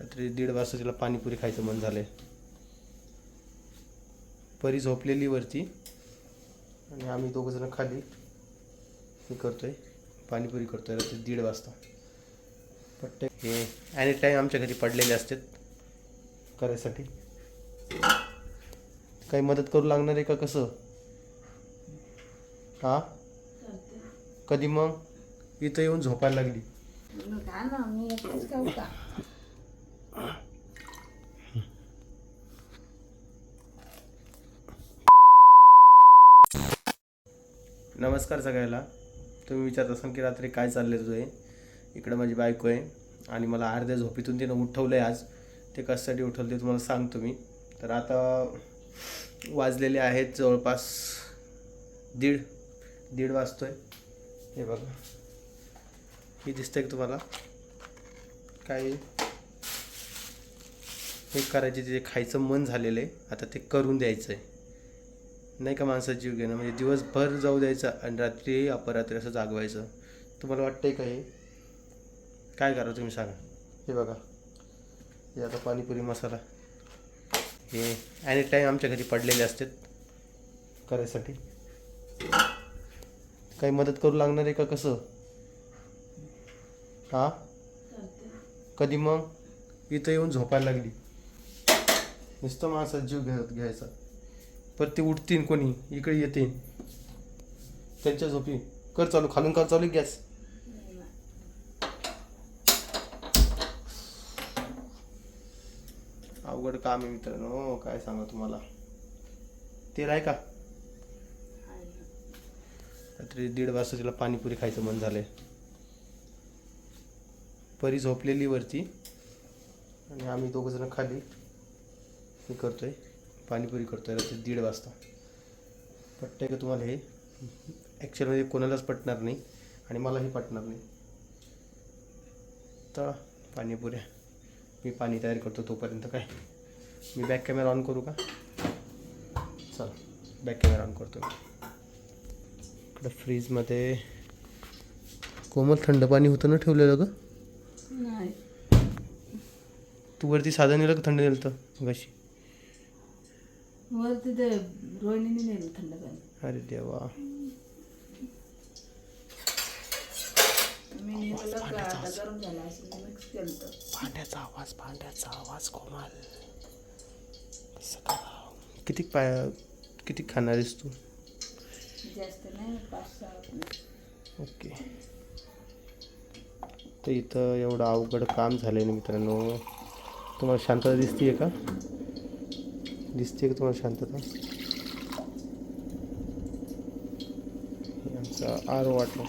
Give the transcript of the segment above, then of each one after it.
रात्री दीड वाजता तिला पाणीपुरी खायचं मन झालं आहे परी झोपलेली वरती. आणि आम्ही दोघंजणं खाली हे करतो आहे पाणीपुरी करतो आहे रात्री दीड वाजता. पट्टे हे ॲनी टाईम आमच्या घरी पडलेले असतात करायसाठी. काही मदत करू लागणार आहे का कसं? हा? कधी मग? इथं येऊन झोपायला लागली मग हा ना मी एकटीच खाऊ का नमस्कार सगळ्याला. तुम्ही विचारत असाल की रात्री काय चाललं तुझं हे? इकडं माझी बायको आहे आणि मला अर्ध्या झोपेतून तिनं उठवलं आहे आज. ते कशासाठी उठवलं ते तुम्हाला सांगतो मी. तर आता वाजलेले आहेत जवळपास दीड दीड वाजतो आहे हे बघा. हे दिसतंय का तुम्हाला? काय? हे करायचे ते खायचं मन झालेलं आहे आता ते करून द्यायचं आहे नाही का माणसाचा जीव घेणं? म्हणजे दिवसभर जाऊ द्यायचा आणि रात्री अपरात्री असं जागवायचं. तुम्हाला वाटतंय का हे? काय करा तुम्ही सांगा. हे बघा. हे आता पाणीपुरी मसाला. हे ॲनी टाईम आमच्या घरी पडलेले असतात करायसाठी. काही मदत करू लागणार आहे का कसं? हां? कधी मग? इथं येऊन झोपायला लागली. नुसतं माणसाचा जीव घ्या घ्यायचा. परत ते उठतील कोणी इकडे येतील त्यांच्या झोपी. कर चालू खालून कर चालू गॅस. अवघड काम आहे मित्रांनो हो, काय सांगा तुम्हाला. तेल आहे का? रात्री दीड वाजता तिला पाणीपुरी खायचं मन झालंय. परी झोपलेली वरती. आणि आम्ही दोघं जण खाली. हे करतोय. पाणीपुरी करतोय रात्री दीड वाजता. पटतंय का तुम्हाला हे? ॲक्च्युअलमध्ये कोणालाच पटणार नाही आणि मलाही पटणार नाही. तर पाणीपुऱ्या. मी पाणी तयार करतो तोपर्यंत काय? मी बॅक कॅमेरा ऑन करू का? चल बॅक कॅमेरा ऑन करतो मी इकडं फ्रीजमध्ये कोमल थंड पाणी होतं ना ठेवलेलं ग? नाही. तू वरती साधं नेलं का थंड नेलं तर कशी वर तिथे रोहिणीने नेलं थंड पाणी अरे देवा. मी नेलं का? आता गरम झाला असं मिक्स केलं तर भांड्याचा आवाज भांड्याचा आवाज कोमाल? किती पाय किती खाणार आहेस तू? जास्त नाही पाच सहा ओके. तर इथं एवढं अवघड काम झालं ना मित्रांनो. तुम्हाला शांतता दिसतीये का? दिसते का तुम्हाला शांतता? आमचा आरो वाटलं.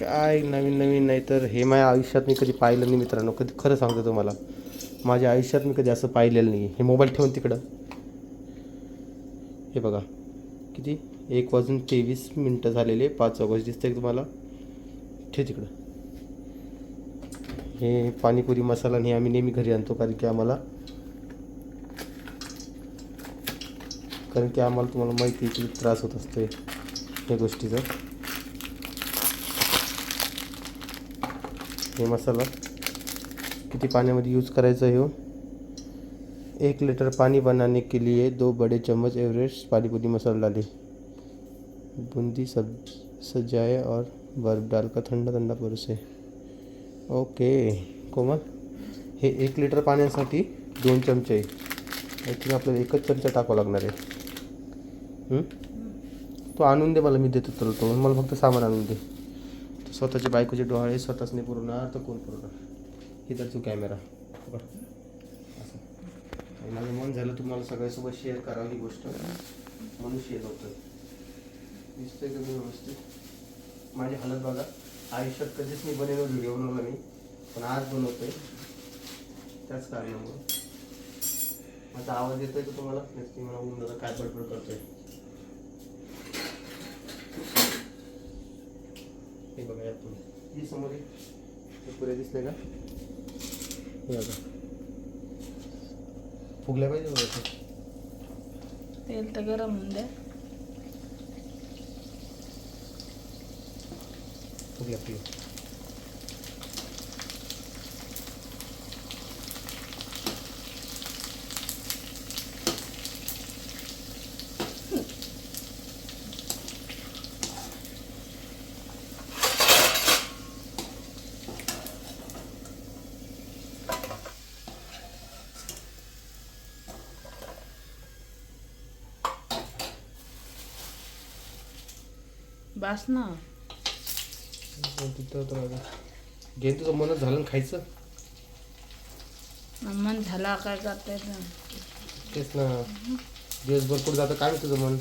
काय नवीन नवीन नाही तर हे माझ्या आयुष्यात मी कधी पाहिलं नाही मित्रांनो. कधी खरं सांगतो तुम्हाला. माझ्या आयुष्यात मी कधी असं पाहिलेलं नाही हे मोबाईल ठेवून तिकडं. हे बघा. किती? एक वाजून तेवीस मिनटं झालेले. पाच ऑगस्ट दिसतंय तुम्हाला? ठेव तिकडं. हे पाणीपुरी मसाला हे आम्ही नेहमी घरी आणतो कारण की आम्हाला कारण की आम्हाला तुम्हाला माहिती आहे की त्रास होत असतो या गोष्टीचा. हे मसाला किती पाण्यामध्ये यूज करायचा आहे हो? एक लिटर पाणी बनाने के लिए दो बड़े चम्मच एवरेस्ट पाणीपुरी मसाला डाले. बूंदी सब सजाए और बर्फ डालकर थंड थंडा परोसे ओके कोमल. हे एक लिटर पाण्यासाठी दोन चमचे. आय थिंक आपल्याला एकच चमचा टाकावा लागणार आहे. तू आणून दे मला मी देतो तुला तोडून मला फक्त सामान आणून दे. तू स्वतःच्या बायकोचे डोळे स्वतःच नाही पुरवणार तर कोण पुरवणार? इथं तू कॅमेरा. असं. माझं मन झालं तुम्हाला सगळ्यासोबत शेअर करावं ही गोष्ट. म्हणून शेअर होतं दिसतंय का मी व्यवस्थित? माझी हालत बघा. आयुष्यात कधीच मी बनेल व्हिडिओ बनवला मी पण आज बनवतोय. त्याच कारणामुळे. माझा आवाज येतोय का तुम्हाला? नक्की मला ऊन काय बडबड करतोय? हे बघा यात तुम्ही ही समोर ये. हे पुरे दिसले का हे बघा फुगल्या पाहिजे बघा ते. तेल तर गरम होऊन द्या फुगल्या फुगल्या बास ना. तिथं घे तुझं मनच झालं ना खायचं? मन झाला काय करता येतं तेच ना. दिवसभर कुठं जातं काय तुझं मन?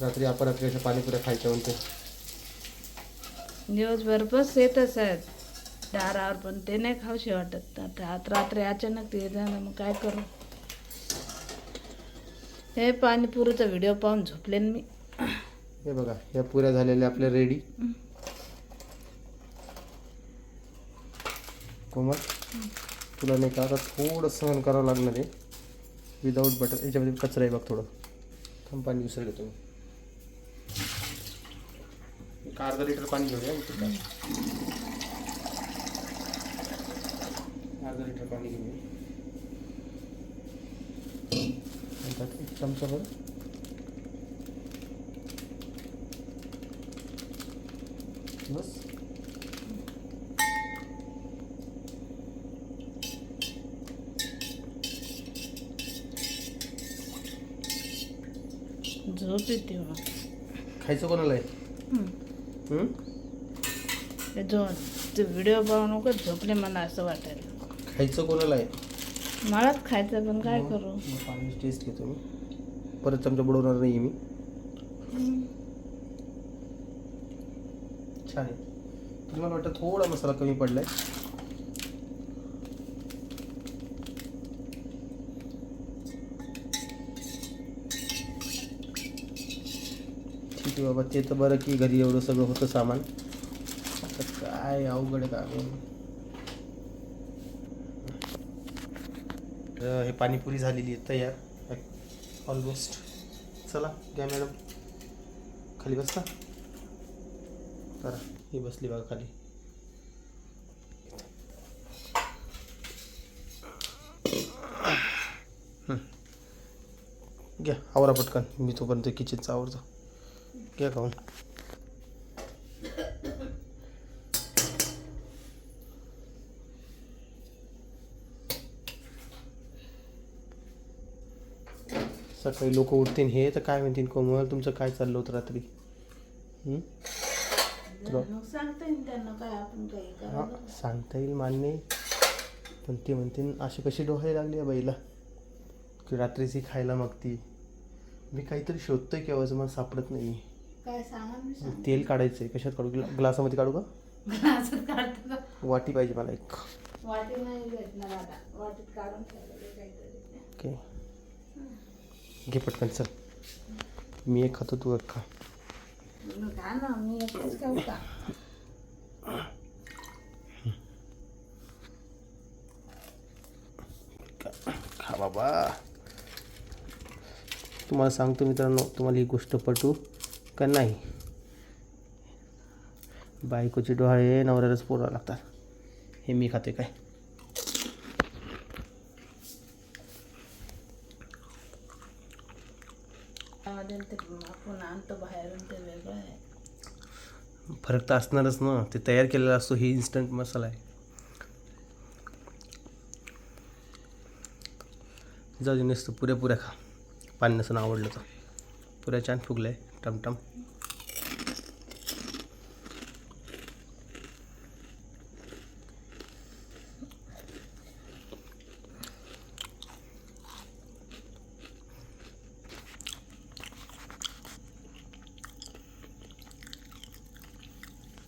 रात्री आपण रात्री अशा पाणीपुऱ्या खायच्या म्हणते. दिवसभर बस येतच आहेत. दारावर पण ते नाही खाऊशी वाटत. आता आज रात्री अचानक ते झालं मग काय करू? हे पाणीपुरीचा व्हिडिओ पाहून झोपले ना मी. हे बघा या पुऱ्या झालेल्या आपल्या रेडी कोमल तुला नाही का आता थोडं सहन करावं लागणार आहे. विदाऊट बटर याच्यामध्ये कचरा आहे बघ थोडं. थांब पाणी विसर घेतो मी एक अर्धा लिटर पाणी घेऊया. अर्धा लिटर पाणी घेऊया. एक चमचा भर. बस झोप येते. खायचं कोणाला आहे हम्म. हं? ते झो ते व्हिडिओ पाहून नको झोपले मला असं वाटायला खायचं कोणाला आहे मलाच खायचं पण काय करू पाणी टेस्ट घेतो मी परत चमचा बुडवणार नाही मी छान आहे. तुला मला वाटतं थोडा मसाला कमी पडलाय. ठीक आहे बाबा ते तर बरं की घरी एवढं सगळं होतं सामान. आता काय अवघड आहे का हे पाणीपुरी झालेली आहे तयार. ऑलमोस्ट चला घ्या मॅडम. खाली बसता करा. ही बसली बघा खाली. घ्या आवरा पटकन. मी तोपर्यंत किचनचा आवरतो घ्या खाऊन. सकाळी लोक उठतील हे तर काय म्हणतील कोमल? तुमचं काय चाललं होतं रात्री? मग सांगता येईल त्यांना काय आपण काही हा करायला. सांगता येईल मान्य. आहे. पण ते म्हणतील अशी कशी डोहायला लागली या बाईला? की रात्रीची खायला मागती. मी काहीतरी शोधतोय केव्हाच मला सापडत नाही काय सांगा मी सांग तेल काढायचंय. कशात काढू? ग्ला- ग्लासामध्ये काढू का? काढतो का? वाटी पाहिजे मला एक. वाटी नाही भेटणार आता. वाटीत काढून ठेवलेलं काहीतरी ओके. घे पटकन चल. मी एक खातो तू एक खा. खा ना मी एकच खाऊ का खा बाबा तुम्हाला सांगतो मित्रांनो तुम्हाला ही गोष्ट पटू का नाही? बायकोचे डोहाळे नवऱ्यालाच पोरावं लागतात. हे मी खाते काय त्यामध्ये ते आपण आणतो बाहेरून ते वेगळं आहे फरक तर असणारच ना. ते तयार केलेला असतो ही इन्स्टंट मसाला आहे. जाऊ दे नुसतं पुऱ्या पुऱ्या खा. पाणी नसून आवडलं तर. पुऱ्या छान फुगलं आहे टमटम.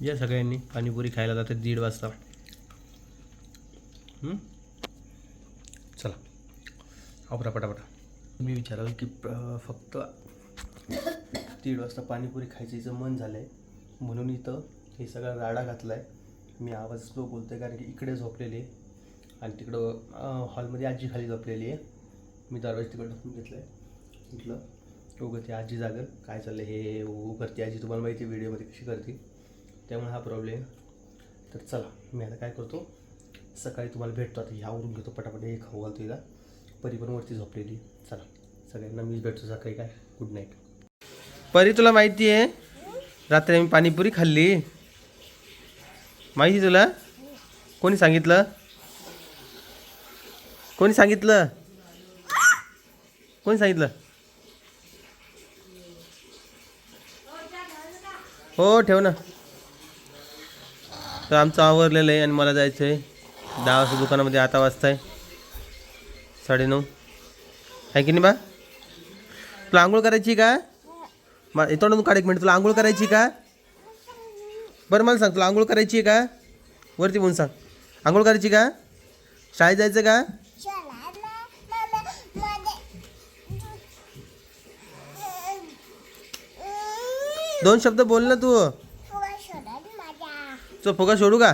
या सगळ्यांनी पाणीपुरी खायला जाते दीड वाजता. चला. आवरा पटापटा मी विचाराल की फक्त दीड वाजता पाणीपुरी खायचं मन झालं आहे म्हणून इथं हे सगळा राडा घातला आहे मी आवाज स्लो बोलतो आहे कारण की इकडे झोपलेली आहे. आणि तिकडं हॉलमध्ये आजी खाली झोपलेली आहे. मी दरवाजा तिकडं ढकलून घेतलं आहे म्हटलं उगं आजी जागल काय चाललं हे? उघडते आजी तुम्हाला माहिती व्हिडिओमध्ये कशी करते. त्यामुळे हा प्रॉब्लेम तर चला मी आता काय करतो सकाळी तुम्हाला भेटतो. आता ह्यावरून घेतो पटापट. एक खाऊ घालतो हिला. परी पण वरती झोपलेली चला सगळ्यांना मीच भेटतो सकाळी काय? गुड नाईट परी तुला माहिती आहे रात्री आम्ही पाणीपुरी खाल्ली. माहिती आहे तुला? कोणी सांगितलं? कोणी सांगितलं? कोणी सांगितलं? हो ठेव ना. तर आमचं आवरलेलं आहे आणि मला जायचं आहे. दहा वाजता दुकानामध्ये आता वाजता आहे. साडेनऊ. आहे की नाही बा? तुला आंघोळ करायची का? मा तोंडातून काढ एक मिनिट. तुला आंघोळ करायची का? बरं मला सांग तुला आंघोळ करायची आहे का? वरती बोलून सांग. आंघोळ करायची का? शाळेत जायचं का? दोन शब्द बोल ना तू. तो फुगा सोडू का?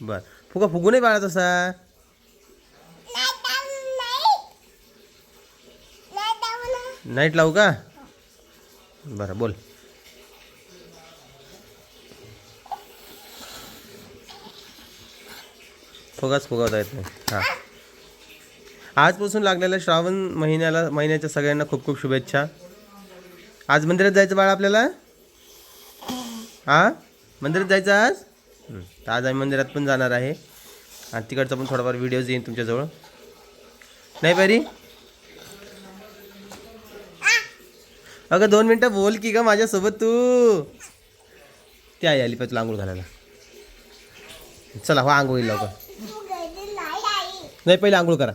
बर. फुगा फुगू नाही बाळा तसा नाईट लावू का? बरं बोल. फुगाच फुगवता येत नाही. हां. आजपासून लागलेल्या श्रावण महिन्याला महिन्याच्या सगळ्यांना खूप खूप शुभेच्छा. आज मंदिरात जायचं बाळा आपल्याला? हां मंदिरात जायचं आज? तर आज आम्ही मंदिरात पण जाणार आहे. आणि तिकडचा पण थोडाफार व्हिडिओज येईन तुमच्याजवळ. नाही पॅरी? अगं दोन मिनटं बोल की ग माझ्यासोबत तू. ती आई आली तुला आंघोळ घालायला. चला हो आंघोळ लवकर. नाही पहिले आंघोळ करा.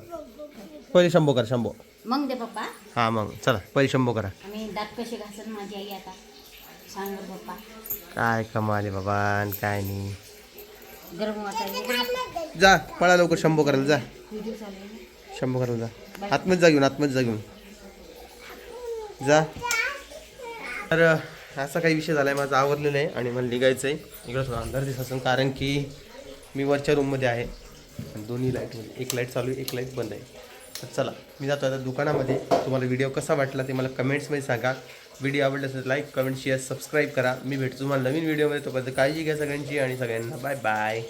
पहिले शंभो करा शंभो. मग दे पप्पा. हां मग. चला पहिले शंभो करा. दात कसे घासन माझी आई आता? सांग बरं पप्पा. काय कमाल बाबा आणि काय नाही. गरम वाटायला जा पळा लवकर शंभो करायला जा. व्हिडिओ चालू आहे ना. शंभो करायला जा. आतमध्ये जा घेऊन आतमध्ये जा घेऊन. जा. तर असा काही विषय झाला आहे माझा आवरलेलं आहे आणि मला निघायचं आहे इकडं थोडा अंधार दिसत असेल कारण की मी वरच्या रूममध्ये आहे. आणि दोन्ही लाईटमध्ये एक लाइट चालू आहे एक लाइट बंद आहे. तर चला मी जातो आता दुकानामध्ये. तुम्हाला व्हिडिओ कसा वाटला ते मला कमेंट्समध्ये सांगा. व्हिडिओ आवडला असेल लाईक कमेंट शेअर सबस्क्राईब करा. मी भेटतो तुम्हाला नवीन व्हिडिओमध्ये तोपर्यंत काळजी घ्या सगळ्यांची आणि सगळ्यांना बाय बाय